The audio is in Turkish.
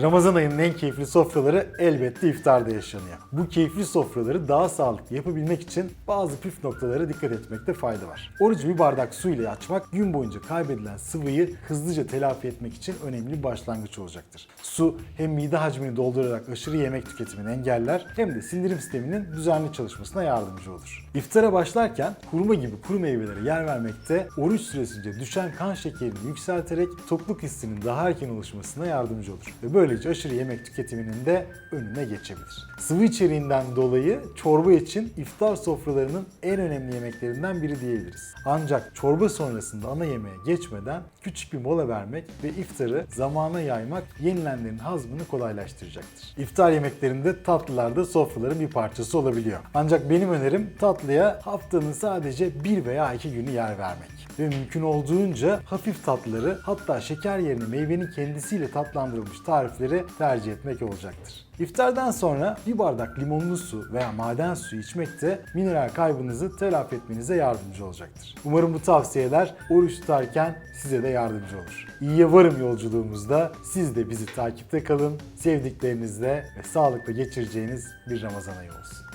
Ramazan ayının en keyifli sofraları elbette iftarda yaşanıyor. Bu keyifli sofraları daha sağlıklı yapabilmek için bazı püf noktalara dikkat etmekte fayda var. Orucu bir bardak su ile açmak gün boyunca kaybedilen sıvıyı hızlıca telafi etmek için önemli bir başlangıç olacaktır. Su hem mide hacmini doldurarak aşırı yemek tüketimini engeller hem de sindirim sisteminin düzenli çalışmasına yardımcı olur. İftara başlarken hurma gibi kuru meyvelere yer vermekte oruç süresince düşen kan şekerini yükselterek tokluk hissinin daha erken oluşmasına yardımcı olur. Ve böylece aşırı yemek tüketiminin de önüne geçebilir. Sıvı içeriğinden dolayı çorba için iftar sofralarının en önemli yemeklerinden biri diyebiliriz. Ancak çorba sonrasında ana yemeğe geçmeden küçük bir mola vermek ve iftarı zamana yaymak yenilenlerin hazmını kolaylaştıracaktır. İftar yemeklerinde tatlılar da sofraların bir parçası olabiliyor. Ancak benim önerim tatlıya haftanın sadece bir veya iki günü yer vermek. Ve mümkün olduğunca hafif tatlıları hatta şeker yerine meyvenin kendisiyle tatlandırılmış tarifleri tercih etmek olacaktır. İftardan sonra bir bardak limonlu su veya maden suyu içmek de mineral kaybınızı telafi etmenize yardımcı olacaktır. Umarım bu tavsiyeler oruç tutarken size de yardımcı olur. İyiye varım yolculuğumuzda siz de bizi takipte kalın, sevdiklerinizle ve sağlıkla geçireceğiniz bir Ramazan ayı olsun.